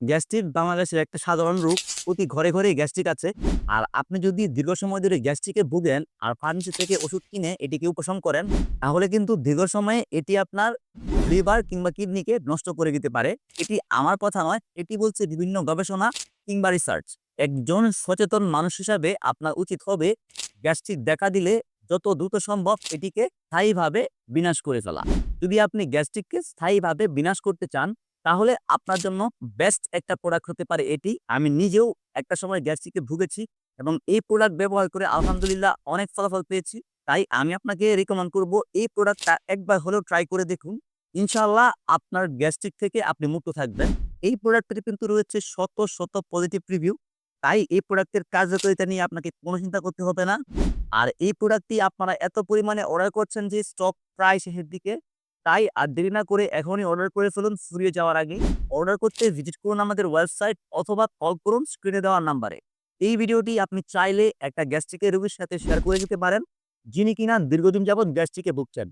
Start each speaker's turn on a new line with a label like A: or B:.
A: Gastric বাংলাদেশের একটা সাধারণ রোগ, প্রতি ঘরে ঘরেই গ্যাস্ট্রিক আছে। আর আপনি যদি দীর্ঘ সময় ধরে গ্যাস্ট্রিকে ভুগেন আর ফার্মেসি থেকে ওষুধ কিনে এটিকে উপশম করেন, তাহলে কিন্তু দীর্ঘ সময়ে এটি আপনার লিভার কিংবা কিডনিকে নষ্ট করে দিতে পারে। এটি আমার কথা নয়, এটি বলছে বিভিন্ন গবেষণা কিংবা রিসার্চ একজন সচেতন মানুষ হিসাবে আপনার উচিত হবে গ্যাস্ট্রিক দেখা দিলে যত দ্রুত সম্ভব এটিকে স্থায়ীভাবে বিনাশ করে ফেলা। যদি আপনি গ্যাস্ট্রিককে স্থায়ীভাবে বিনাশ করতে চান তাহলে আপনার জন্য বেস্ট একটা প্রোডাক্ট হতে পারে এটি। আমি নিজেও একটা সময় গ্যাস্ট্রিকে ভুগেছি এবং এই প্রোডাক্ট ব্যবহার করে আলহামদুলিল্লাহ অনেক ফলাফল পেয়েছি। তাই আমি আপনাকে রিকমেন্ড করব এই প্রোডাক্টটা একবার হলেও ট্রাই করে দেখুন। ইনশাআল্লাহ আপনার গ্যাস্ট্রিক থেকে আপনি মুক্ত থাকবেন। এই প্রোডাক্টটি কিন্তু রয়েছে শত শত পজিটিভ রিভিউ তাই এই প্রোডাক্টের কার্যকারিতা নিয়ে আপনাকে কোনো চিন্তা করতে হবে না। আর এই প্রোডাক্টটি আপনারা এত পরিমাণে অর্ডার করছেন যে স্টক প্রায় শেষের দিকে তাই আর দেরি না করে এখনই অর্ডার করে ফেলুন ফুরিয়ে যাওয়ার আগে অর্ডার করতে ভিজিট করুন আমাদের ওয়েবসাইট অথবা কল করুন স্ক্রিনে দেওয়ার নাম্বারে এই ভিডিওটি আপনি চাইলে একটা গ্যাস্ট্রিকের রোগীর সাথে শেয়ার করে দিতে পারেন, যিনি কিনা দীর্ঘদিন যাবৎ গ্যাস্ট্রিকে ভুগছেন